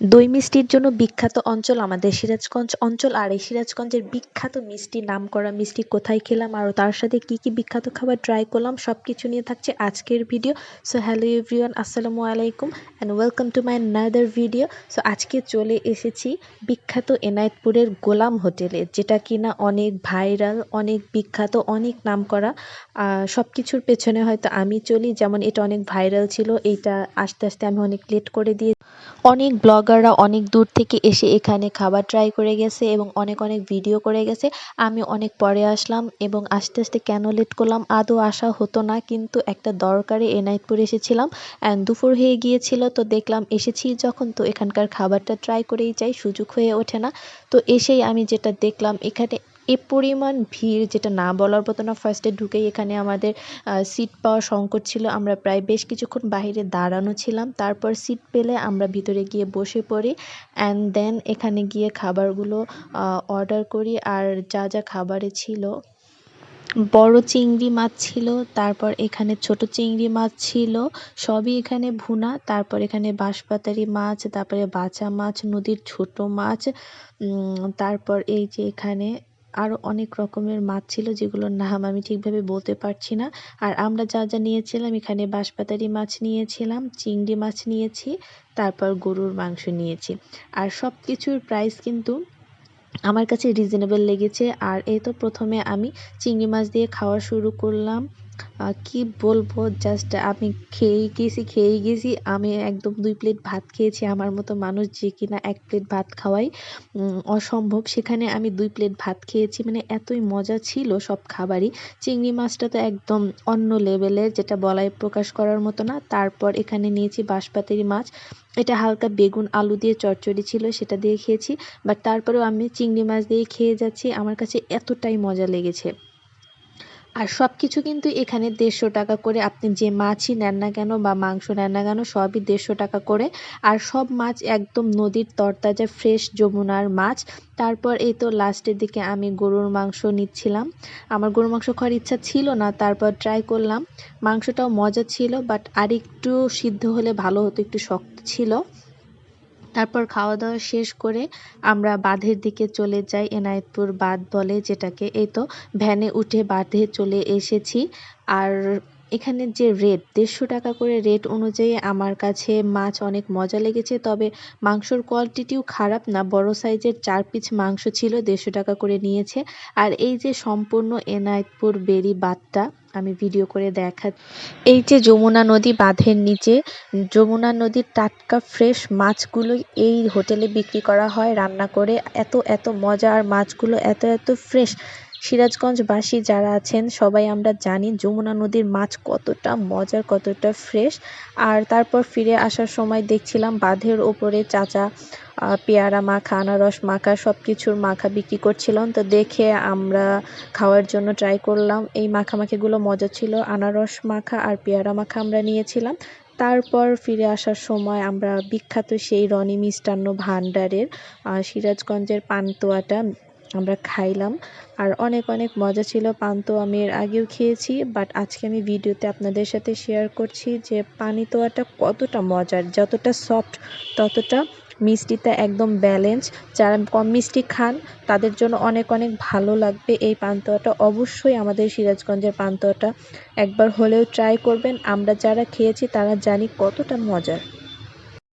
দই মিষ্টির জন্য বিখ্যাত অঞ্চল আমাদের সিরাজগঞ্জ অঞ্চল, আর এই সিরাজগঞ্জের বিখ্যাত মিষ্টি নামকরা মিষ্টি কোথায় খেলাম আর তার সাথে কি কি বিখ্যাত খাবার ট্রাই করলাম সব কিছু নিয়ে থাকছে আজকের ভিডিও সো হ্যালো এভরিওয়ান আসসালামু আলাইকুম and welcome to my another video so আজকে চলে এসেছি বিখ্যাত এনায়েতপুরের গোলাম হোটেলে, যেটা কিনা অনেক ভাইরাল অনেক বিখ্যাত, অনেক নামকরা সব কিছুর পেছনে হয়তো আমি চলি, যেমন এটা অনেক ভাইরাল ছিল, এইটা আস্তে আস্তে আমি অনেক লেট করে দিয়ে অনেক ব্লগাররা অনেক দূর থেকে এসে এখানে খাবার ট্রাই করে গেছে এবং অনেক অনেক ভিডিও করে গেছে। আমি অনেক পরে আসলাম এবং আস্তে আস্তে কেন লেট করলাম আদৌ আসা হতো না, কিন্তু একটা দরকারে এনায়তপুর এসেছিলাম অ্যান্ড দুপুর হয়ে গিয়েছিল তো দেখলাম এসেছি যখন তো এখানকার খাবারটা ট্রাই করেই যাই, সুযোগ হয়ে ওঠে না। তো এসেই আমি যেটা দেখলাম এখানে এ পরিমাণ ভিড় যেটা না বলার মতো না। ফার্স্টে ঢুকেই এখানে আমাদের সিট পাওয়া সংকট ছিল। আমরা প্রায় বেশ কিছুক্ষণ বাহিরে দাঁড়ানো ছিলাম। তারপর সিট পেলে আমরা ভিতরে গিয়ে বসে পড়ি। অ্যান্ড দেন এখানে গিয়ে খাবারগুলো অর্ডার করি। আর যা যা খাবারে ছিল, বড় চিংড়ি মাছ ছিল। তারপর এখানে ছোট চিংড়ি মাছ ছিল। সবই এখানে ভুনা। তারপর এখানে বাঁশপাতারি মাছ, তারপরে বাচা মাছ, নদীর ছোট মাছ তারপর এই যে এখানে আরও অনেক রকমের মাছ ছিল যেগুলোর নাম আমি ঠিকভাবে বলতে পারছি না। আর আমরা যা যা নিয়েছিলাম, এখানে বাঁশপাতারি মাছ নিয়েছিলাম, চিংড়ি মাছ নিয়েছি, তারপর গরুর মাংস নিয়েছি। আর সব কিছুর প্রাইস কিন্তু আমার কাছে রিজনেবল লেগেছে। আর এই তো প্রথমে আমি চিংড়ি মাছ দিয়ে খাওয়া শুরু করলাম। কি বলব? জাস্ট আমি খেয়েই গেছি খেয়েই গেছি। আমি একদম দুই প্লেট ভাত খেয়েছি। আমার মতো মানুষ যে কিনা এক প্লেট ভাত খাওয়াই অসম্ভব। সেখানে আমি দুই প্লেট ভাত খেয়েছি। মানে এতই মজা ছিল সব খাবারই। চিংড়ি মাছটা তো একদম অন্য লেভেলের যেটা বলাই প্রকাশ করার মতো না। তারপর এখানে নিয়েছি বাঁশপাতারি মাছ। এটা হালকা বেগুন, আলু দিয়ে চচ্চড়ি ছিল, সেটা দিয়ে খেয়েছি। বাট তারপরেও আমি চিংড়ি মাছ দিয়ে খেয়ে যাচ্ছি। আমার কাছে এতটাই মজা লেগেছে। আর সব কিছু কিন্তু এখানে দেড়শো টাকা করে আপনি যে মাছই নেন না কেন বা মাংস নেন না কেন, সবই দেড়শো টাকা করে। আর সব মাছ একদম নদীর তরতাজা ফ্রেশ যমুনার মাছ। তারপর এই তো লাস্টের দিকে আমি গরুর মাংস নিচ্ছিলাম। আমার গরুর মাংস খাওয়ার ইচ্ছা ছিল না, তারপর ট্রাই করলাম। মাংসটাও মজা ছিল বাট আরেকটু সিদ্ধ হলে ভালো হতো, একটু শক্ত ছিল। তারপর খাওয়া দাওয়া শেষ করে আমরা বাঁধের দিকে চলে যাই, এনায়েতপুর বাঁধ বলে যেটাকে। এই তো, ভ্যানে উঠে বাঁধে চলে এসেছি। আর এখানে যে রেট দেড়শো টাকা করে রেট অনুযায়ী আমার কাছে মাছ অনেক মজা লেগেছে, তবে মাংসর কোয়ালিটিটিও খারাপ না, বড় সাইজের চার পিস মাংস ছিল, দেড়শো টাকা করে নিয়েছে। আর এই যে সম্পূর্ণ এনায়েতপুর বেরি বাদটা আমি ভিডিও করে দেখা এই যে যমুনা নদী বাঁধের নিচে, যমুনা নদীর টাটকা ফ্রেশ মাছগুলো এই হোটেলে বিক্রি করা হয়, রান্না করে। এত এত মজা, আর মাছগুলো এত এত ফ্রেশ সিরাজগঞ্জবাসী যারা আছেন, সবাই আমরা জানি যমুনা নদীর মাছ কতটা মজার, কতটা ফ্রেশ। আর তারপর ফিরে আসার সময় দেখছিলাম বাঁধের ওপরে চাচা পেয়ারা মাখা, আনারস মাখা সব কিছুর মাখা বিক্রি করছিলাম তো দেখে আমরা খাওয়ার জন্য ট্রাই করলাম। এই মাখামাখিগুলো মজা ছিল। আনারস মাখা আর পেয়ারা মাখা আমরা নিয়েছিলাম। তারপর ফিরে আসার সময় আমরা বিখ্যাত সেই রনি মিষ্টান্ন ভাণ্ডারের সিরাজগঞ্জের পান্তুয়াটা আমরা খাইলাম। আর অনেক অনেক মজা ছিল। পান্তো আমি এর আগেও খেয়েছি বাট আজকে আমি ভিডিওতে আপনাদের সাথে শেয়ার করছি যে পানিতোয়াটা কতটা মজার, যতটা সফট ততটা মিষ্টিটা একদম ব্যালেন্স যারা কম মিষ্টি খান, তাদের জন্য অনেক অনেক ভালো লাগবে এই পান্তোয়াটা অবশ্যই আমাদের সিরাজগঞ্জের পান্তোয়াটা একবার হলেও ট্রাই করবেন। আমরা যারা খেয়েছি, তারা জানি কতটা মজার।